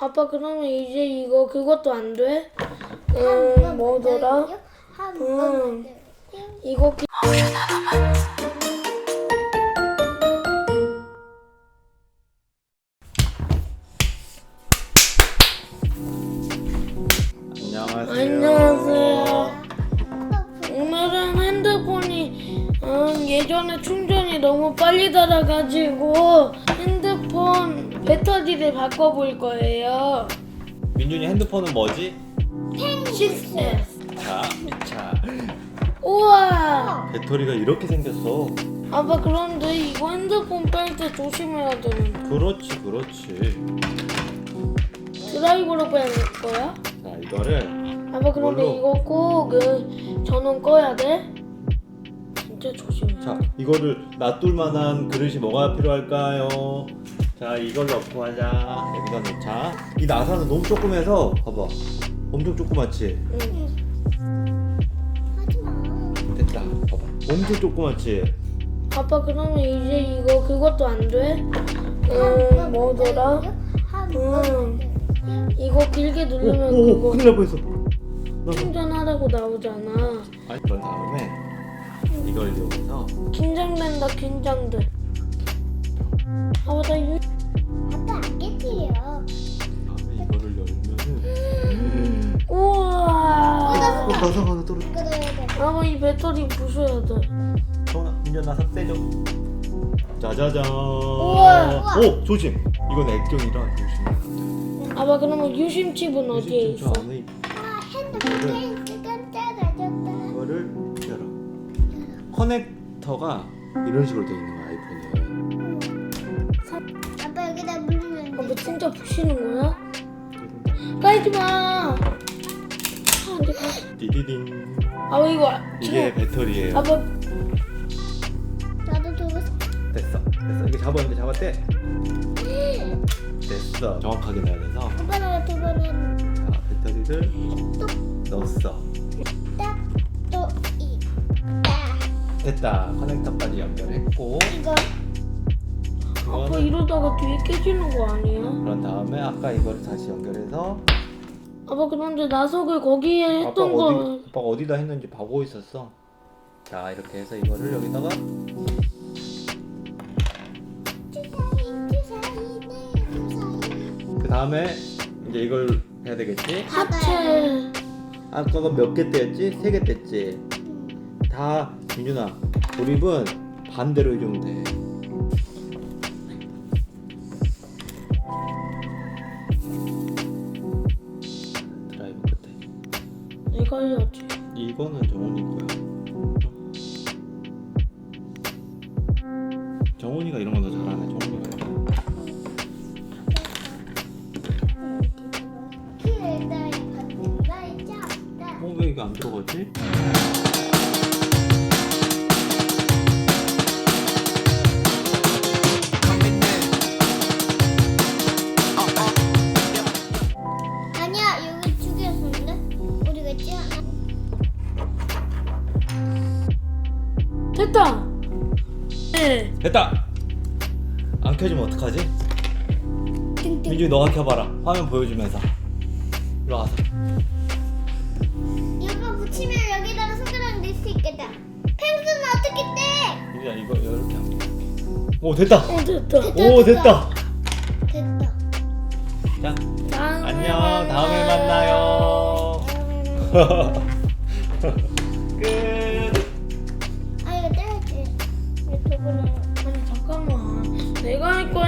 아빠 그러면 이제 이거 그것도 안 돼? 음 뭐더라? 음 이거 기... 안녕하세요. 안녕하세요. 오늘은 핸드폰이 음, 예전에 충전이 너무 빨리 닳아가지고 핸드 폰 배터리를 바꿔볼 거예요. 민준이 핸드폰은 뭐지? 6S. 자, 자. 우와. 배터리가 이렇게 생겼어. 아빠 그런데 이거 핸드폰 뺄 때 조심해야 되는 그렇지, 그렇지. 드라이버로 빼는 거야? 자, 이거를 아빠 그런데 이걸로? 이거 꼭 그, 전원 꺼야 돼? 진짜 조심해. 자, 이거를 놔둘 만한 그릇이 뭐가 필요할까요? 자, 이걸 넣고 하자. 여기다 놓자. 이 나사는 너무 조그매서 봐봐. 엄청 조그맣지? 응. 됐다. 봐봐. 엄청 조그맣지? 아빠 그러면 이제 이거 그것도 안 돼? 음 뭐더라? 음 이거 길게 오, 누르면 오, 오, 그거 큰일 날 뻔했어. 나, 충전하라고 나오잖아. 아니, 그런 다음에 이걸 이용해서 긴장된다 긴장돼. 아빠 나 유... 아빠 안 깨뜨려. 다음에 이거를 열면은 우와. 어, 나사가 하나 떨어져. 이거 넣어야 돼. 아빠 이 배터리 부숴야 돼. 정아, 민준 나사 떼줘. 짜자잔. 우와. 오, 조심. 이건 액정이라 조심해. 아빠 그러면 유심칩은 어디에 요즘 있어? 저 안에 아, 핸드폰 깜짝 놀랐다. 이거를 열어. 커넥터가 이런 식으로 돼 있는 거야 여기다 물면 아빠 돼. 진짜 부시는 거야? 까이지 마. 아, 안 돼. 가. 디디딩. 아빠 이거 이게 배터리예요. 아빠 나도 저거 됐어. 됐어. 이게 잡았는데 잡았대. 됐어. 정확하게 넣어야 돼서 아빠가 두 번은 자 배터리를 넣었어. 딱 또이 됐다. 커넥터까지 연결했고 이거 아빠 그거는 이러다가 뒤에 깨지는 거 아니야? 그런 다음에 아까 이거를 다시 연결해서 아빠 그런데 나석을 거기에 아빠 했던 거 어디 아빠가 어디다 했는지 보고 있었어. 자 이렇게 해서 이거를 여기다가. 그 다음에 이제 이걸 해야 되겠지? 하체 아까가 몇 개 떼었지? 세 개 떼었지? 다 민준아 조립은 반대로 해주면 돼. 해야지. 이거는 정훈이 거야. 정훈이가 이런 건더 잘하네. 정훈이가 이거. 날 잡다. 어, 왜 이게 안 들어가지? 됐다. 네. 됐다. 안 켜지면 어떡하지? 띵띵. 민준이 너가 켜봐라. 화면 보여주면서. 일로 와서. 이거 붙이면 여기다가 손가락 넣을 수 있겠다. 펭수는 어떻게 떼? 민준아 이거 이렇게 하면. 돼. 오 됐다. 어 됐다. 오 됐다. 됐다. 자 다음에 안녕. 다음에 만나요. 끝. 내가 할 거야